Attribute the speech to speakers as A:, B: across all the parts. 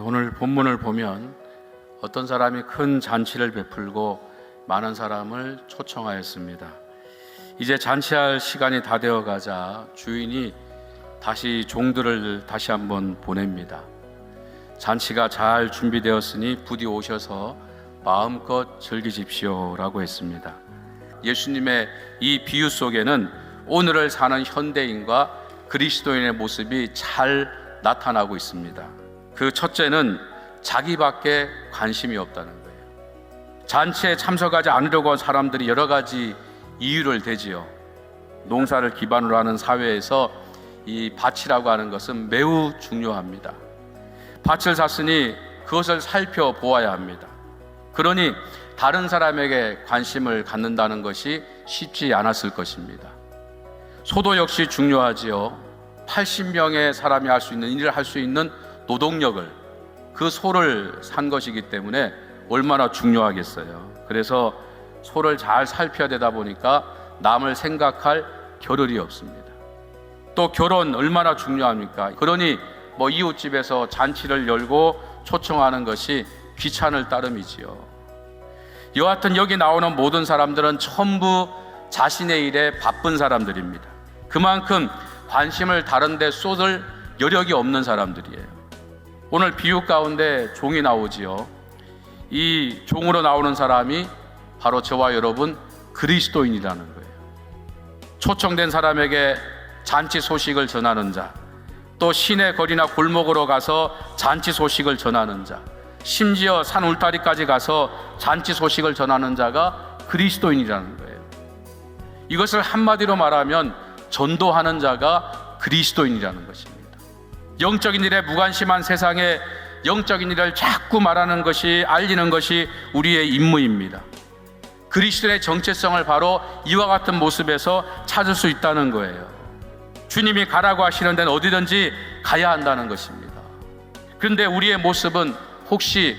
A: 오늘 본문을 보면 어떤 사람이 큰 잔치를 베풀고 많은 사람을 초청하였습니다. 이제 잔치할 시간이 다 되어 가자 주인이 다시 종들을 다시 한번 보냅니다. 잔치가 잘 준비되었으니 부디 오셔서 마음껏 즐기십시오라고 했습니다. 예수님의 이 비유 속에는 오늘을 사는 현대인과 그리스도인의 모습이 잘 나타나고 있습니다. 그 첫째는 자기밖에 관심이 없다는 거예요. 잔치에 참석하지 않으려고 한 사람들이 여러 가지 이유를 대지요. 농사를 기반으로 하는 사회에서 이 밭이라고 하는 것은 매우 중요합니다. 밭을 샀으니 그것을 살펴보아야 합니다. 그러니 다른 사람에게 관심을 갖는다는 것이 쉽지 않았을 것입니다. 소도 역시 중요하지요. 80명의 사람이 할 수 있는 일을 할 수 있는 노동력을 그 소를 산 것이기 때문에 얼마나 중요하겠어요. 그래서 소를 잘 살펴야 되다 보니까 남을 생각할 겨를이 없습니다. 또 결혼 얼마나 중요합니까? 그러니 뭐 이웃집에서 잔치를 열고 초청하는 것이 귀찮을 따름이지요. 여하튼 여기 나오는 모든 사람들은 전부 자신의 일에 바쁜 사람들입니다. 그만큼 관심을 다른 데 쏟을 여력이 없는 사람들이에요. 오늘 비유 가운데 종이 나오지요. 이 종으로 나오는 사람이 바로 저와 여러분 그리스도인이라는 거예요. 초청된 사람에게 잔치 소식을 전하는 자, 또 시내 거리나 골목으로 가서 잔치 소식을 전하는 자, 심지어 산 울타리까지 가서 잔치 소식을 전하는 자가 그리스도인이라는 거예요. 이것을 한마디로 말하면 전도하는 자가 그리스도인이라는 것입니다. 영적인 일에 무관심한 세상에 영적인 일을 자꾸 말하는 것이 알리는 것이 우리의 임무입니다. 그리스도의 정체성을 바로 이와 같은 모습에서 찾을 수 있다는 거예요. 주님이 가라고 하시는 데는 어디든지 가야 한다는 것입니다. 그런데 우리의 모습은 혹시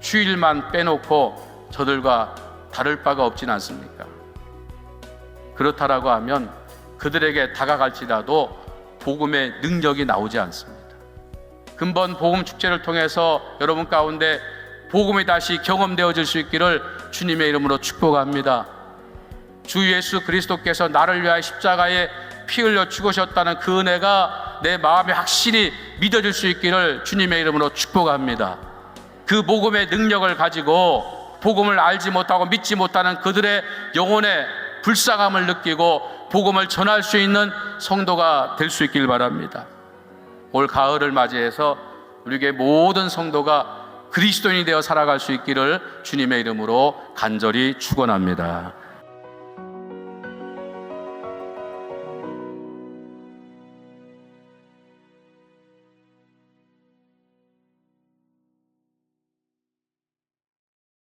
A: 주일만 빼놓고 저들과 다를 바가 없진 않습니까? 그렇다라고 하면 그들에게 다가갈지라도 복음의 능력이 나오지 않습니다. 근본 복음 축제를 통해서 여러분 가운데 복음이 다시 경험되어질 수 있기를 주님의 이름으로 축복합니다. 주 예수 그리스도께서 나를 위하여 십자가에 피 흘려 죽으셨다는 그 은혜가 내 마음에 확실히 믿어질 수 있기를 주님의 이름으로 축복합니다. 그 복음의 능력을 가지고 복음을 알지 못하고 믿지 못하는 그들의 영혼의 불쌍함을 느끼고 복음을 전할 수 있는 성도가 될 수 있길 바랍니다. 올 가을을 맞이해서 우리에게 모든 성도가 그리스도인이 되어 살아갈 수 있기를 주님의 이름으로 간절히 축원합니다.